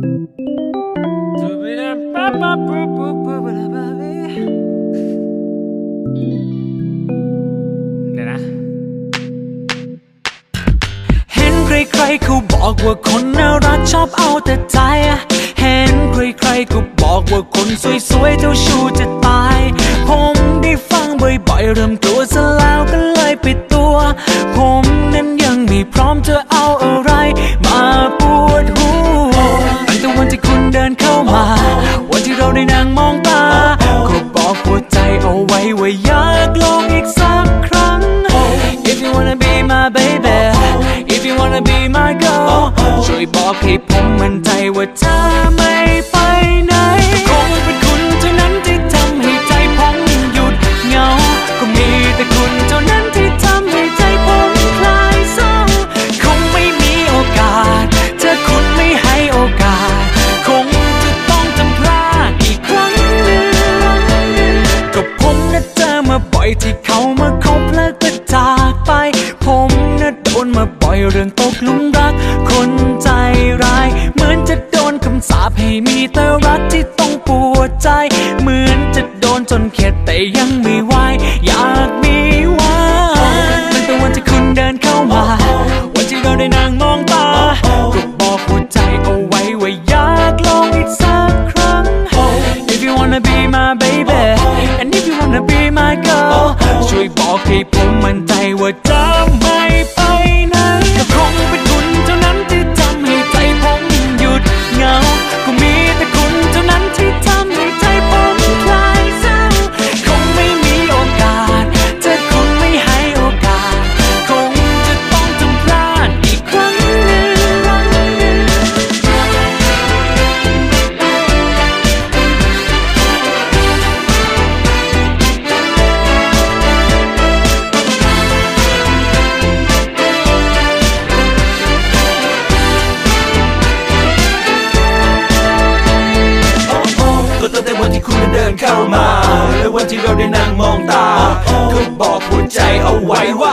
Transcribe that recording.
เดี๋ยวนะ เห็นใครๆเขาบอกว่าคนน่ารักชอบเอาแต่ใจ เห็นใครๆก็บอกว่าคนสวยๆเจ้าชู้จะตาย ผมได้ฟังบ่อยๆเริ่มกลัวซะแล้วก็เลยปิดตัว ผมนั้นยังไม่พร้อมจะเอา มองตา ก็บอกหัวใจเอาไว้ว่าอยากลองอีกสักครั้ง If you wanna be my baby If you wanna be my girl ช่วยบอกให้ผมมั่นใจว่าเธอไม่ ลุมรัก คนใจร้าย เหมือนจะโดนคำสาปให้มีแต่รักที่ต้องปวดใจ เหมือนจะโดนจนเข็ดแต่ยังไม่ไหวอยากมีวันตั้งแต่วันที่คุณเดินเข้ามา วันที่เราได้นั่งมองตาก็บอกหัวใจเอาไว้ว่าอยากลองอีกสักครั้ง If you wanna be my baby and if you wanna be my girl ช่วยบอกให้ผมมั่นใจว่าจะ ก็ค เดินเข้ามา และวันที่เราได้นั่งมองตาก็บอกหัวใจเอาไว้ว่า